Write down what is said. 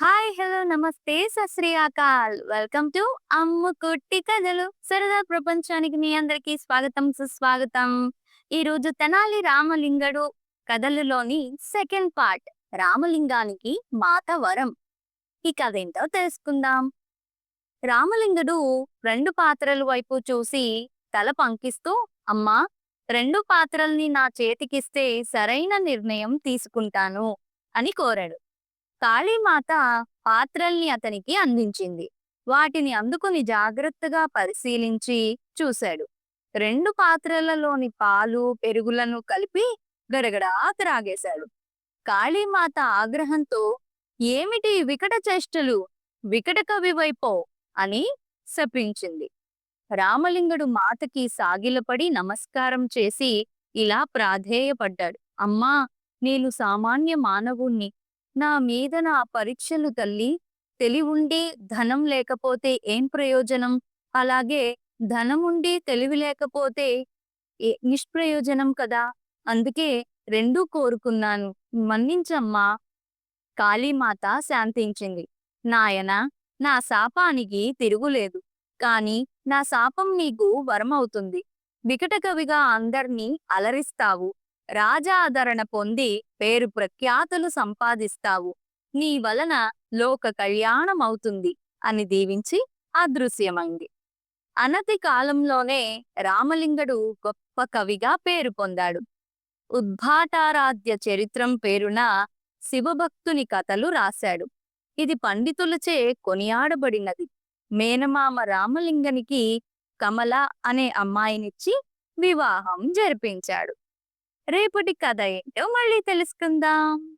Hi hello నమస్తే సశ్రీయాకాల్ welcome to అమ్ము కుట్టి కథలు. సరదా ప్రపంచానికి మీ అందరికీ స్వాగతం సుస్వాగతం. ఈ రోజు తెనాలి రామలింగడు కథలలోని సెకండ్ పార్ట్ రామలింగానికి మాత వరం. ఈ కథ ఏంటో తెలుసుకుందాం. రామలింగుడు రెండు పాత్రల వైపు చూసి తల పంకిస్తూ అమ్మా రెండు పాత్రల్ని నా చేతికిస్తే సరైన నిర్ణయం తీసుకుంటాను అని కోరాడు. కాళీమాత పాత్రల్ని అతనికి అందించింది. వాటిని అందుకుని జాగ్రత్తగా పరిశీలించి చూశాడు. రెండు పాత్రలలోని పాలు పెరుగులను కలిపి గడగడా త్రాగేశాడు. కాళీమాత ఆగ్రహంతో ఏమిటి వికట చేష్టలు? వికట కవివైపో అని శపించింది. రామలింగుడు మాతకి సాగిలపడి నమస్కారం చేసి ఇలా ప్రాధేయపడ్డాడు. అమ్మా నేను సామాన్య మానవుణ్ణి. నా మీద నా పరీక్షలు తల్లి. తెలివుండి ధనం లేకపోతే ఏం ప్రయోజనం? అలాగే ధనం ఉండి తెలివి లేకపోతే నిష్ప్రయోజనం కదా? అందుకే రెండూ కోరుకున్నాను. మన్నించమ్మా. కాళీమాత శాంతించింది. నాయన నా శాపానికి తిరుగులేదు. కాని నా శాపం నీకు వరమవుతుంది. వికట కవిగా అందర్నీ అలరిస్తావు. రాజాదరణ పొంది పేరు ప్రఖ్యాతులు సంపాదిస్తావు. నీ వలన లోక కళ్యాణమవుతుంది అని దీవించి అదృశ్యమైంది. అనతి కాలంలోనే రామలింగడు గొప్ప కవిగా పేరు పొందాడు. ఉద్భాటారాధ్య చరిత్రం పేరున శివభక్తుని కథలు రాశాడు. ఇది పండితులచే కొనియాడబడినది. మేనమామ రామలింగనికి కమల అనే అమ్మాయినిచ్చి వివాహం జరిపించాడు. రేపటి కథ ఏంటో మళ్ళీ తెలుసుకుందాం.